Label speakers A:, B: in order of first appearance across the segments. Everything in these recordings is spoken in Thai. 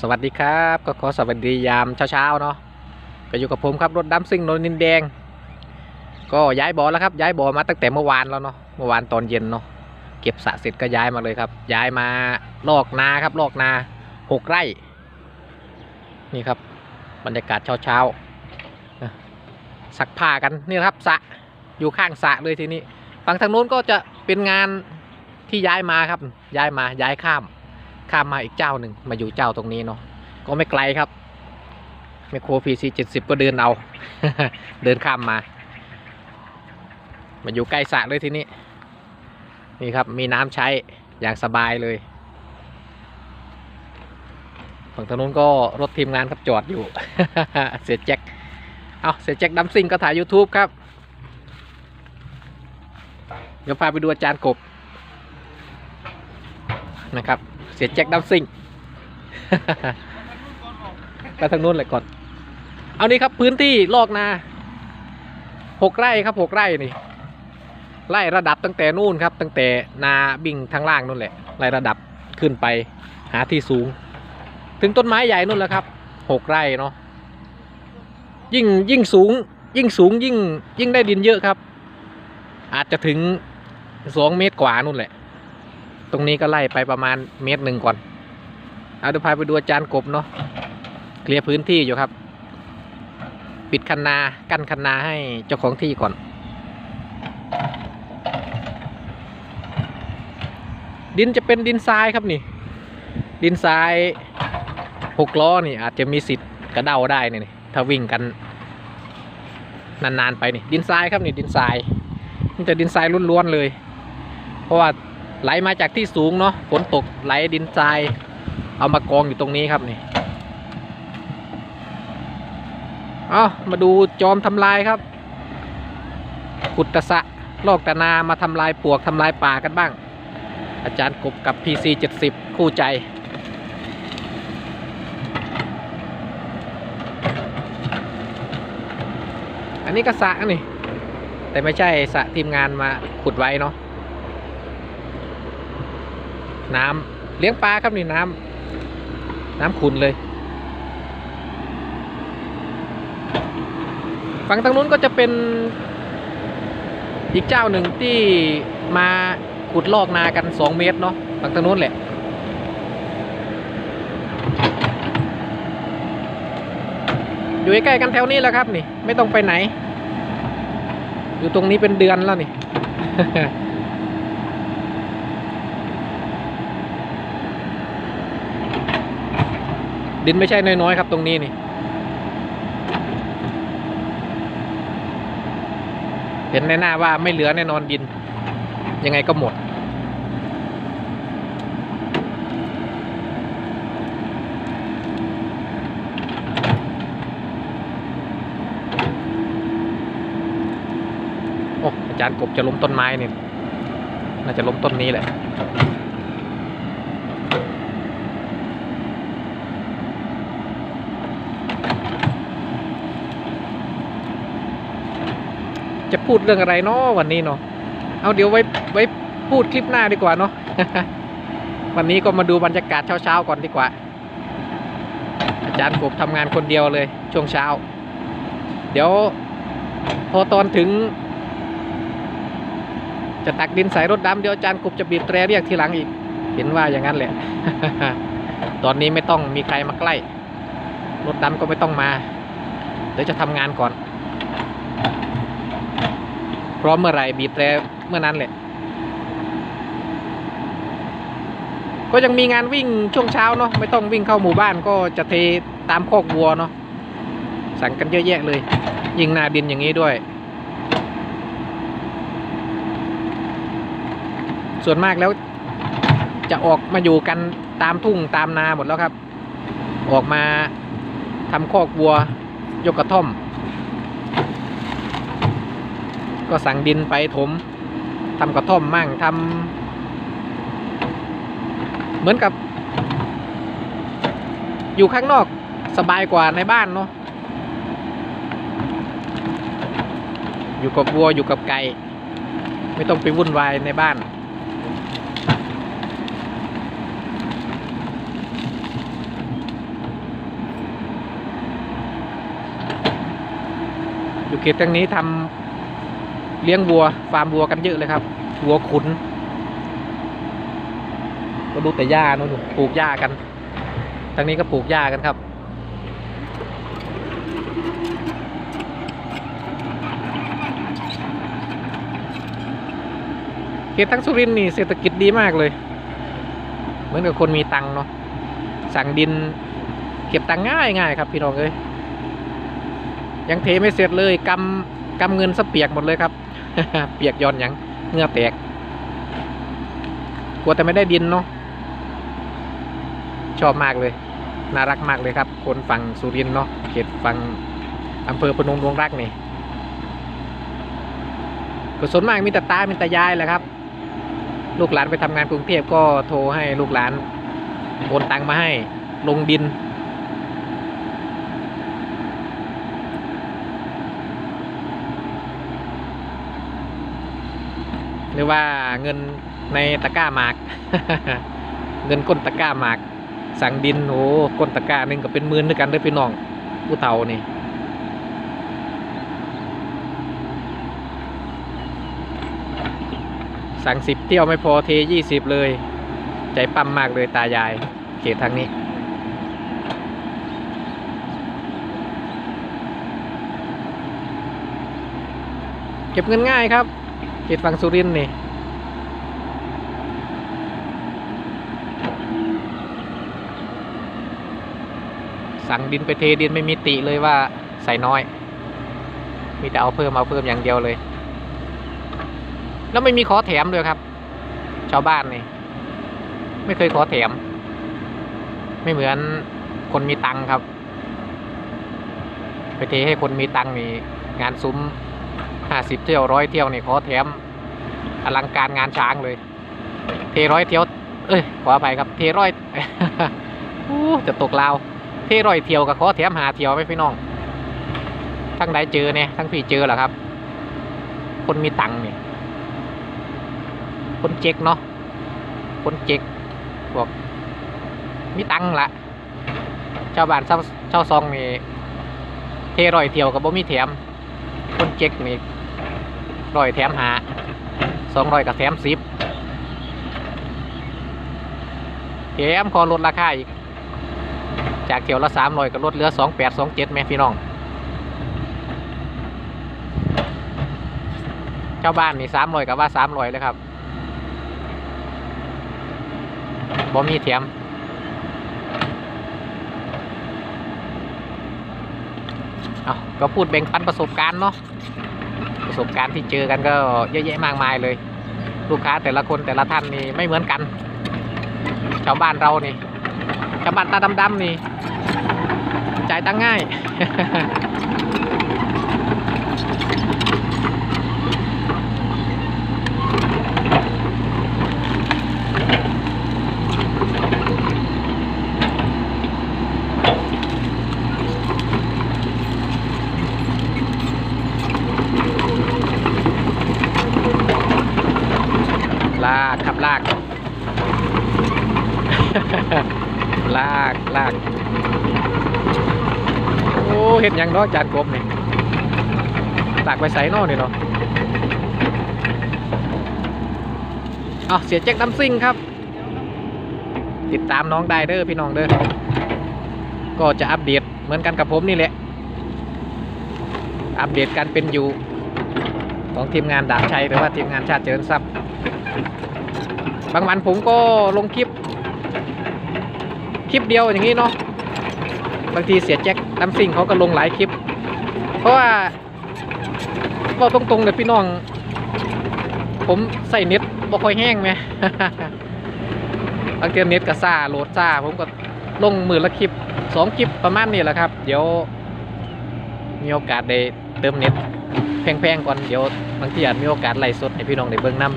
A: สวัสดีครับ ก็ขอสวัสดียามเช้าๆเนาะก็อยู่กับผมครับรถดำซิ่งนนท์นินแดง ก็ย้ายบ่อแล้วครับ ย้ายบ่อมาตั้งแต่เมื่อวานแล้วเนาะเมื่อวานตอนเย็นเนาะเก็บสระเสร็จก็ย้ายมาเลยครับ ย้ายมาลอกนาครับลอกนาหกไร่ นี่ครับ บรรยากาศเช้าๆนะซักผ้ากันนี่ครับสระอยู่ข้างสระเลยทีนี้ฝั่งทางโน้นก็จะเป็นงานที่ย้ายมาครับ ย้ายมาย้ายข้าม ข้ามมาอีกเจ้าหนึ่งมาอยู่เจ้าตรงนี้เนาะก็ไม่ไกลครับไมโครพีซีเจ็ดสิบก็เดินเอา เดินข้ามมา มาอยู่ใกล้สระเลยทีนี้นี่ครับมีน้ำใช้อย่างสบายเลย ฝั่งถนนก็รถทีมงานครับจอดอยู่ เสียแจ็คเอาเสียแจ็คดัมซิงก็ถ่าย YouTube ครับ เดี๋ยวพาไปดูอาจารย์กบนะครับ เสียแจ็คดัมซิงไปทางนู้นเลยก่อน เอานี่ครับพื้นที่ลอกนาหกไร่ครับหกไร่นี่ ไล่ระดับตั้งแต่นู่นครับ ตั้งแต่นาบิ่งทางล่างนู่นแหละ ไล่ระดับขึ้นไปหาที่สูง ถึงต้นไม้ใหญ่นู่นแล้วครับหกไร่เนาะยิ่งยิ่งสูง ยิ่งสูงยิ่งยิ่งได้ดินเยอะครับ อาจจะถึงสองเมตรกว่านู่นแหละ ตรงนี้ก็ไล่ไปประมาณเมตรหนึ่งก่อนเอาเดี๋ยวพาไปดูอาจารย์กบเนาะเคลียร์พื้นที่อยู่ครับ ปิดคันนากั้นคันนาให้เจ้าของที่ก่อน ดินจะเป็นดินทรายครับนี่ ดินทรายหกล้อนี่ อาจจะมีสิทธิ์กระเดาได้นี่นี่ถ้าวิ่งกัน นานๆไปนี่ ดินทรายครับนี่ดินทรายมันจะดินทรายล้วนๆเลย เพราะว่า ไหลมาจากที่สูงเนาะฝนตกไหลดินทราย เอามากองอยู่ตรงนี้ครับนี่เอามาดูจอมทำลายครับ ขุดตะสะลอกตะนามาทำลายปวกทำลายป่ากันบ้าง อาจารย์กบกับ PC 70 คู่ใจ อันนี้ก็สะนี่ แต่ไม่ใช่สระทีมงานมาขุดไว้เนาะ น้ำเลี้ยงปลาครับนี่น้ำน้ำขุนเลย ฝั่งทางนู้นก็จะเป็น อีกเจ้าหนึ่งที่มาขุดลอกนากัน2เมตรเนาะฝั่งทางนู้นแหละอยู่ใกล้ๆกันแถวนี้แหล้วครับนี่ ไม่ต้องไปไหน อยู่ตรงนี้เป็นเดือนแล้วนี่ ดินไม่ใช่น้อยๆครับตรงนี้นี่ เห็นในหน้าว่าไม่เหลือแน่นอนดิน ยังไงก็หมด โอ้อาจารย์กบจะล้มต้นไม้นี่ น่าจะล้มต้นนี้แหละ พูดเรื่องอะไรเนาะวันนี้เนาะเอาเดี๋ยวไว้ไว้พูดคลิปหน้าดีกว่าเนาะวันนี้ก็มาดูบรรยากาศเช้าๆก่อนดีกว่า อาจารย์กบทำงานคนเดียวเลย ช่วงเช้า เดี๋ยว พอตอนถึง จะตักดินใส่รถดำเดี๋ยวอาจารย์กบจะบีบแตรเรียกทีหลังอีก เห็นว่าอย่างนั้นแหละ ตอนนี้ไม่ต้องมีใครมาใกล้ รถดำก็ไม่ต้องมา เดี๋ยวจะทำงานก่อน พร้อมเมื่อไรบีบแตรเมื่อนั้นแหละ ก็ยังมีงานวิ่งช่วงเช้าเนาะไม่ต้องวิ่งเข้าหมู่บ้านก็จะเทตามคอกวัวเนาะสั่งกันเยอะแยะเลย ยิงนาดินอย่างนี้ด้วย ส่วนมากแล้วจะออกมาอยู่กันตามทุ่งตามนาหมดแล้วครับ ออกมาทำคอกวัวยกกระท่อม ก็สั่งดินไปถมทำกระท่อมมั่งทำเหมือนกับ อยู่ข้างนอกสบายกว่าในบ้านเนาะอยู่กับวัวอยู่กับไก่ไม่ต้องไปวุ่นวายในบ้าน อยู่เขตตรงนี้ทำ เลี้ยงวัวฟาร์มวัวกันเยอะเลยครับ วัวขุนก็ดูแต่หญ้านู่นปลูกหญ้ากันทางนี้ก็ปลูกหญ้ากันครับ เขตทั้งสุรินทร์นี่เศรษฐกิจดีมากเลย เหมือนกับคนมีตังค์เนาะสั่งดิน เก็บตังค์ง่ายง่ายครับพี่น้องเอ้ยยังเทไม่เสร็จเลยกำกำเงินสเปียกหมดเลยครับ เปียกย้อนยังเงื่อแตก กลัวแต่ไม่ได้ดินเนาะชอบมากเลย น่ารักมากเลยครับ คนฝั่งสุรินเนาะเขตฝั่งอำเภอพนมดวงรักนี่ก็ส่วนมากมีแต่ตามีแต่ยายแหละครับ ลูกหลานไปทำงานกรุงเทพก็โทรให้ลูกหลานโอนตังมาให้ ลงดิน รือว่าเงินในตะกร้าหมาก เงินก้นตะกร้าหมาก สั่งดินโอ้ก้นตะกร้าหนึ่งก็เป็นหมื่นด้วยกันเด้วยพี่น้องผู้เฒ่านี่สั่งสิบเที่ยวไม่พอเทยี่สิบเลย ใจปั๊มมากเลยตายาย เขตทางนี้ เก็บเงินง่ายครับ เขตฝั่งสุรินนี่สั่งดินไปเทดินไม่มีติเลยว่าใส่น้อย มีแต่เอาเพิ่มเอาเพิ่มอย่างเดียวเลย แล้วไม่มีขอแถมด้วยครับ ชาวบ้านนี่ ไม่เคยขอแถม ไม่เหมือนคนมีตังค์ครับ ไปเทให้คนมีตังค์นี่งานซุ้ม ห้าสิบเที่ยวร้อยเที่ยวนี่ขอแถมอลังการงานช้างเลย เทร้อยเที่ยว เอ้ยขออภัยครับ เทร้อยจะตกลาว เทร้อยเที่ยวกับขอแถมหาเที่ยวไหมพี่น้อง ทั้งใดเจอเนี่ยทั้งพี่เจอเหรอครับ คนมีตังค์เนี่ยคนเจ๊กเนาะคนเจ๊กบอกมีตังค์ละชาวบ้านชาวชาวซองนี่เทร้อยเที่ยวกับบ่มีแถม คนเจ๊กนี่ ร้อยแถมหาสองร้อยกับแถมสิบแถมขอลดราคาอีก จากเที่ยวละสามร้อยก็ลดเหลือสองแปดสองเจ็ดแม่พี่น้องชาบ้านนี่สามร้อยกับว่าสามร้อยเลยครับบ่มีแถมเอาก็พูดแบ่งปันประสบการณ์เนาะ สบการณ์ที่เจอกันก็เยอะแยะมากมายเลย ลูกค้าแต่ละคนแต่ละท่านนี่ไม่เหมือนกัน ชาวบ้านเรานี่ชาวบ้านตาดำๆนี่จ่ายตังง่าย ลากครับลาก ลากลากโอ้เห็นยังเนาะจานกบนี่ตากไปใส่นอกนี่เนาะเอาเสียแจ็คดัมซิงครับ ติดตามน้องได้เด้อพี่น้องเด้อก็จะอัปเดตเหมือนกันกับผมนี่แหละ อัปเดตการเป็นอยู่ของทีมงานดาบชัยหรือว่าทีมงานชาติเจริญทรัพย์ บางวันผมก็ลงคลิป คลิปเดียวอย่างนี้เนาะบางทีเสียแจ็คดัมซิงเขาก็ลงหลายคลิป เพราะว่าบอกตรงๆเลยพี่น้อง ผมใส่เน็ตบ่ค่อยแห้งไหมบางทีเน็ตก็ซ่าโหลดซ่า ผมก็ลงมือละคลิปสองคลิปประมาณนี้แหละครับ เดี๋ยว มีโอกาสได้เติมเน็ตแพงๆก่อนเดี๋ยวบางทีอาจมีโอกาสไล่สดให้พี่น้องได้เบิ่งนํ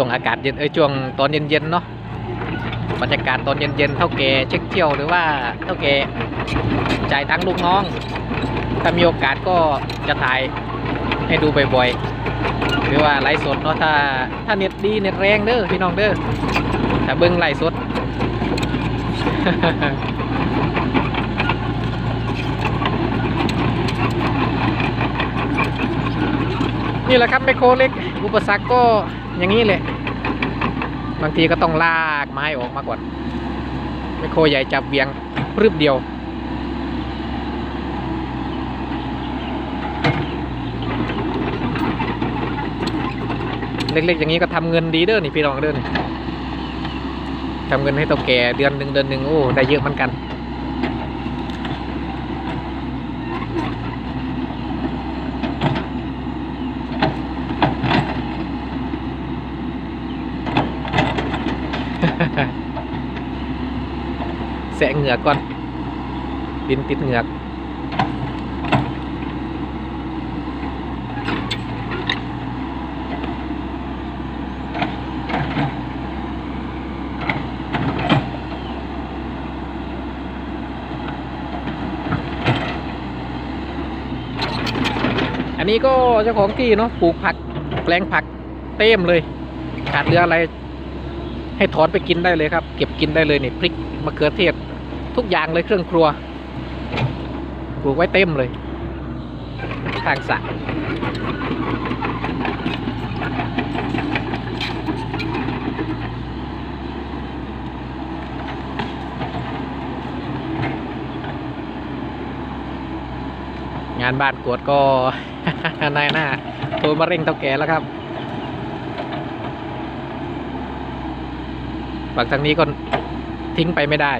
A: ช่วงอากาศเย็นเอ้ยช่วงตอนเย็นๆเนาะบรรยากาศตอนเย็นๆเท่าแกเช็คเที่ยวหรือว่าเท่าแกจ่ายตังค์ลูกน้องถ้ามีโอกาสก็จะถ่ายให้ดูบ่อยๆหรือว่าไลฟ์สดเนาะถ้าถ้าเน็ตดีเน็ตแรงเด้อพี่น้องเด้อถ้าเบิ่งไลฟ์สด นี่แหละครับไมโครเล็ก อุปสรรคก็อย่างนี้แหละ บางทีก็ต้องลากไม้ออกมาก่อนไมโครใหญ่จับเบียงพรึบเดียวเล็กๆอย่างนี้ก็ทำเงินดีเด้อนี่พี่น้องเด้อนี่ทำเงินให้ตัวแก่เดือนหนึ่งเดือนหนึ่งโอ้ได้เยอะเหมือนกัน แสะเหงือกก่อนดินติดเหงือกอันนี้ก็เจ้าของที่เนาะปลูกผักแปลงผักเต็มเลย ขาดเหลืออะไร ให้ถอนไปกินได้เลยครับ เก็บกินได้เลยนี่พริกมะเขือเทศ ทุกอย่างเลยเครื่องครัว ปลูกไว้เต็มเลยทางสระงานบ้านกวดก็นายหน้าโทรมาเร่งเท่าแก่แล้วครับฝั่งทางนี้ก็ทิ้งไปไม่ได้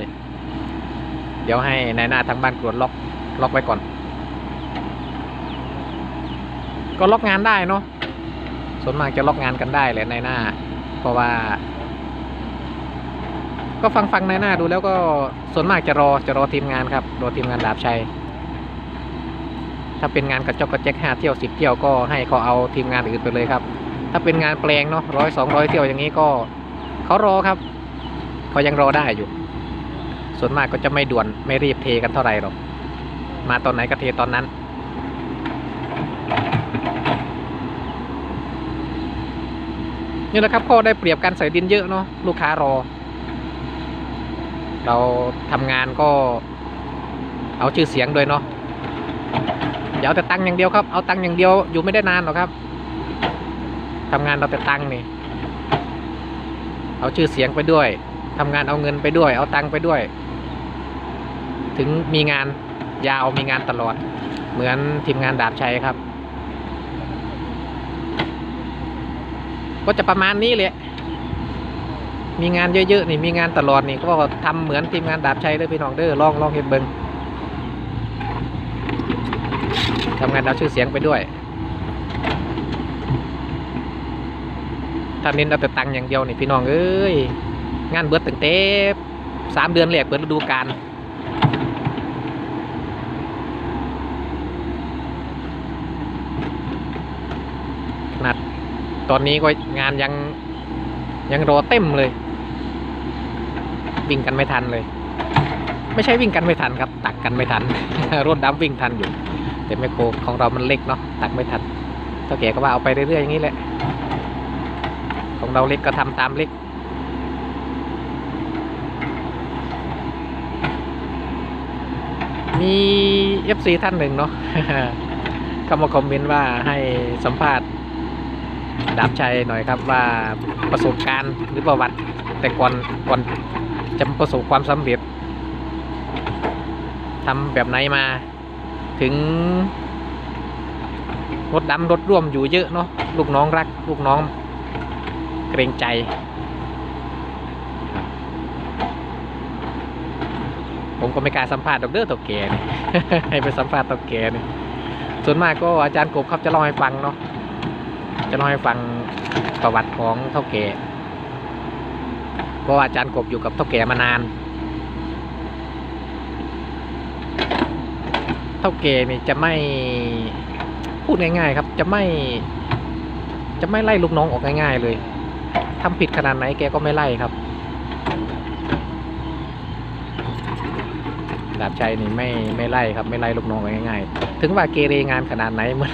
A: ดี๋ยวให้นายหน้าทางบ้านกรวดล็อกล็อกไว้ก่อน ก็ล็อกงานได้เนาะส่วนมากจะล็อกงานกันได้แหละนายหน้า เพราะว่า ก็ฟังฟังนายหน้าดูแล้วก็ส่วนมากจะรอจะรอทีมงานครับรอทีมงานดาบชัยถ้าเป็นงานกระจกกระแจกห้าเที่ยวสิบเที่ยวก็ให้เขาเอาทีมงานอื่นไปเลยครับ ถ้าเป็นงานแปลงเนาะร้อยสองร้อยเที่ยวอย่างนี้ก็เขารอครับเขายังรอได้อยู่ ส่วนมากก็จะไม่ด่วนไม่รีบเทกันเท่าไหร่หรอก มาตอนไหนก็เทตอนนั้น นี่แหละครับข้อได้เปรียบการใส่ดินเยอะเนาะลูกค้ารอ เราทำงานก็ เอาชื่อเสียงด้วยเนาะอย่าเอาแต่ตังค์อย่างเดียวครับ เอาตังค์อย่างเดียวอยู่ไม่ได้นานหรอกครับทำงานเราแต่ตังค์นี่เอาชื่อเสียงไปด้วย ทำงานเอาเงินไปด้วย เอาตังค์ไปด้วย ถึงมีงานยาวมีงานตลอด เหมือนทีมงานดาบชัยครับ ก็จะประมาณนี้แหละมีงานเยอะๆนี่มีงานตลอดนี่ก็ทำเหมือนทีมงานดาบชัยเด้อพี่น้องเด้อลองลองเห็นเบิงทำงานเอาชื่อเสียงไปด้วยถ้าเน้นเอาแต่ตังอย่างเดียวนี่พี่น้องเอ้ยงานเบิดตั้งแต่สามเดือนแรกเปิดฤดูกาลขนาด ตอนนี้ก็งานยังยังรอเต็มเลย วิ่งกันไม่ทันเลย ไม่ใช่วิ่งกันไม่ทันครับ ตักกันไม่ทัน รถดำวิ่งทันอยู่ แต่ไมโครของเรามันเล็กเนาะตักไม่ทันเท่าแก่ก็ว่าเอาไปเรื่อยๆอย่างนี้แหละ ของเราเล็กก็ทำตามเล็กมี FC ท่านหนึ่งเนาะเข้ามาคอมเมนต์ว่าให้สัมภาษณ์ ดาบชัยหน่อยครับว่าประสบการณ์หรือประวัติ แต่ก่อนก่อนจะประสบความสำเร็จทำแบบไหนมา ถึงรถดำรถร่วมอยู่เยอะเนาะลูกน้องรัก ลูกน้องเกรงใจผมก็ไม่กล้าสัมภาษณ์ดอกเด้อตัวแกนี่ให้ไปสัมภาษณ์ตัวแกนี่ส่วนมากก็อาจารย์กบครับจะเล่าให้ฟังเนาะ จะเล่าให้ฟังประวัติของเท่าแก่เพราะว่าอาจารย์กบอยู่กับเท่าแก่มานาน เท่าแก่นี่จะไม่พูดง่ายๆครับ จะไม่ จะไม่ไล่ลูกน้องออกง่ายๆเลยทำผิดขนาดไหนแกก็ไม่ไล่ครับดาบชัยนี่ไม่ไม่ไล่ครับ ไม่ไล่ลูกน้องออกง่ายๆ ถึงว่าเกเรงานขนาดไหนเมื่อ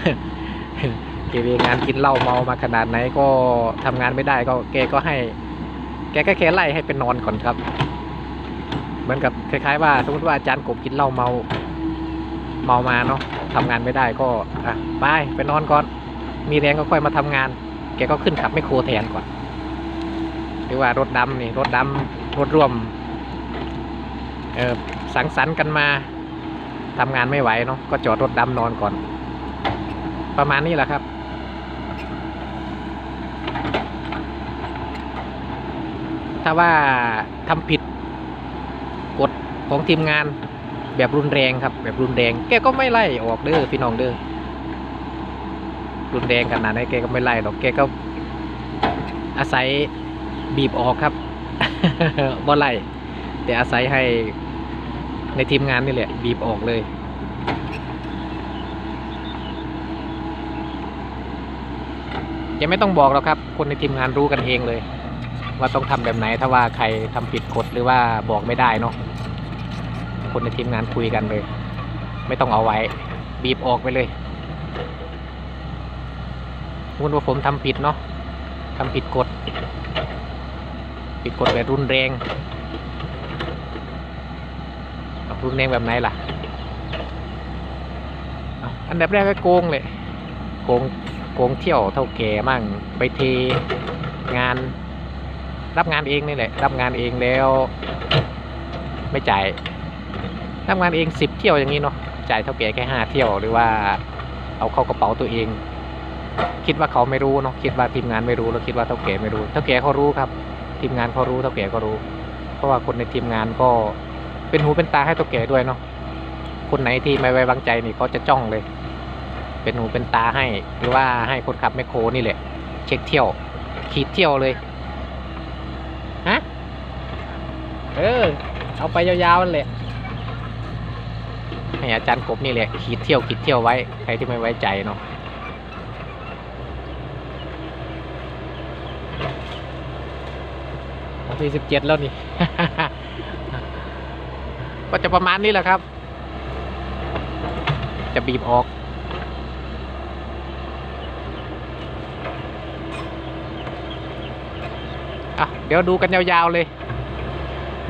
A: เกเรงานกินเหล้าเมามาขนาดไหนก็ทำงานไม่ได้ก็แกก็ให้ แกก็แค่ไล่ให้เป็นนอนก่อนครับ เหมือนกับคล้ายๆว่า สมมติว่าอาจารย์กบกินเหล้าเมา เมามาเนาะทำงานไม่ได้ก็อะไปไปนอนก่อน มีแรงก็ค่อยมาทำงาน แกก็ขึ้นขับไม่โครแทนก่อนหรือว่ารถดำนี่รถดำรถร่วมเออสังสรรค์กันมาทำงานไม่ไหวเนาะก็จอดรถดำนอนก่อน ประมาณนี้แหละครับ ถ้าว่าทำผิดกฎของทีมงานแบบรุนแรงครับ แบบรุนแรงแกก็ไม่ไล่ออกเด้อพี่น้องเด้อรุนแรงขนาดไหนแกก็ไม่ไล่หรอกแกก็อาศัยบีบออกครับบ่ไล่แต่อาศัยให้ในทีมงานนี่แหละ บีบออกเลย ยังไม่ต้องบอกหรอกครับ คนในทีมงานรู้กันเองเลย ว่าต้องทำแบบไหน ถ้าว่าใครทำผิดกฎหรือว่าบอกไม่ได้เนาะคนในทีมงานคุยกันเลย ไม่ต้องเอาไว้ บีบออกไปเลยมุนว่าผมทำผิดเนาะทำผิดกฎผิดกฎแบบรุนแรงรุนแรงแบบไหนล่ะอาอันดับแรกก็โกงเลยโกงโกงเที่ยวเท่าแก่มั่งไปเทงาน รับงานเองนี่แหละ รับงานเองแล้ว ไม่จ่าย รับงานเองสิบเที่ยวอย่างนี้เนาะ จ่ายเท่าแก่แค่ห้าเที่ยวหรือว่าเอาเข้ากระเป๋าตัวเอง คิดว่าเขาไม่รู้เนาะ คิดว่าทีมงานไม่รู้แล้วคิดว่าเท่าแก่ไม่รู้ เท่าแก่เขารู้ครับ ทีมงานเขารู้ เท่าแก่ก็รู้ เพราะว่าคนในทีมงานก็เป็นหูเป็นตาให้เท่าแก่ด้วยเนาะ คนไหนที่ไม่ไว้วางใจนี่เขาจะจ้องเลย เป็นหูเป็นตาให้ หรือว่าให้คนขับแมคโครนี่แหละ เช็คเที่ยว ขีดเที่ยวเลย ฮะ เออ เอาไปยาวๆนั่นแหละให้อาจารย์กบนี่แหละขีดเที่ยวขีดเที่ยวไว้ ใครที่ไม่ไว้ใจเนาะวันที่สิบเจ็ดแล้วนี่ ก็จะประมาณนี้แหละครับ จะบีบออกอะเดี๋ยวดูกันยาวๆเลย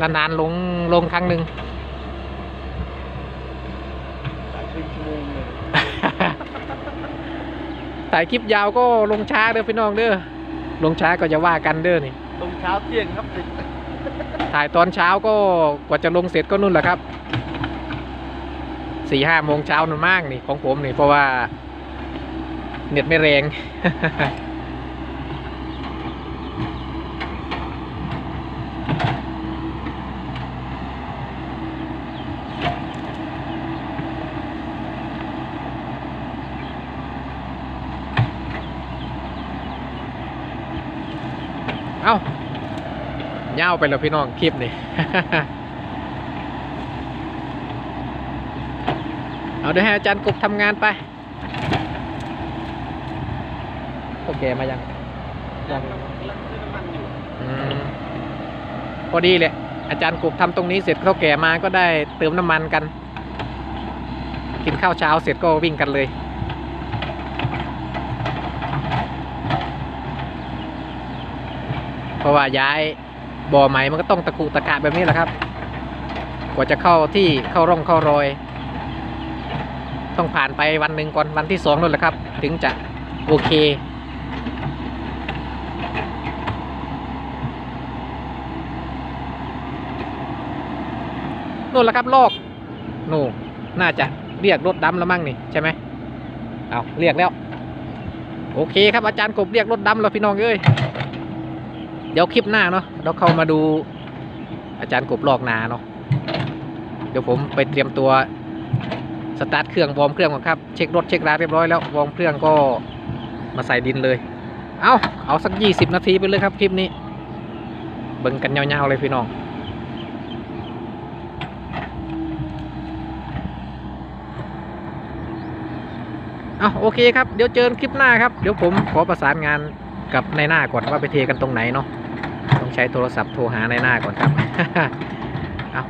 A: นานๆลงลงครั้งหนึ่ง
B: หลายครึ่งชั่วโมงเลย
A: ถ่ายคลิปยาวก็ลงช้าเด้อพี่น้องเด้อลงช้าก็จะว่ากันเด้อนี่
B: ลงเช้าเที่ยงครับสิ
A: ถ่ายตอนเช้าก็กว่าจะลงเสร็จก็นู่นแหละครับสี่ห้าโมงเช้านั่นมากนี่ของผมนี่เพราะว่าเน็ตไม่แรงาวไปแล้วพี่น้องคลิปนี่ เอาเดี๋ยวให้อาจารย์กบทำงานไป โอเคมายังยัง
B: อ
A: พอดีเลยอาจารย์กบทำตรงนี้เสร็จเขาแก่มาก็ได้เติมน้ำมันกัน กินข้าวเช้าเสร็จก็วิ่งกันเลยเพราะว่าย้าย บ่อใหม่มันก็ต้องตะกุตะกะแบบนี้แหละครับ กว่าจะเข้าที่เข้าร่องเข้ารอย ต้องผ่านไปวันหนึ่งก่อนวันที่สองนั่นแหละครับ ถึงจะโอเค นู่นแหละครับลอกนู่นน่าจะเรียกรถดำแล้วมั้งนี่ใช่ไหมเอาเรียกแล้ว โอเคครับอาจารย์กบเรียกรถดำแล้วพี่น้องเอ้ย เดี๋ยวคลิปหน้าเนาะเราเข้ามาดูอาจารย์กบลอกนาเนาะเดี๋ยวผมไปเตรียมตัวสตาร์ทเครื่องวอร์มเครื่องก่อนครับเช็ครถเช็คราเรียบร้อยแล้ววอร์มเครื่องก็มาใส่ดินเลย เอาเอาสักยี่สิบนาทีไปเลยครับคลิปนี้ เบิ่งกันยาวๆเลยพี่น้องเอาโอเคครับเดี๋ยวเจอคลิปหน้าครับ เดี๋ยวผมขอประสานงานกับในายหน้าก่อนว่าไปเทกันตรงไหนเนาะ ใช้โทรศัพท์โทรหาในายหน้าก่อนครับเอา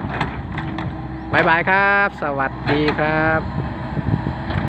A: บายบายครับ สวัสดีครับ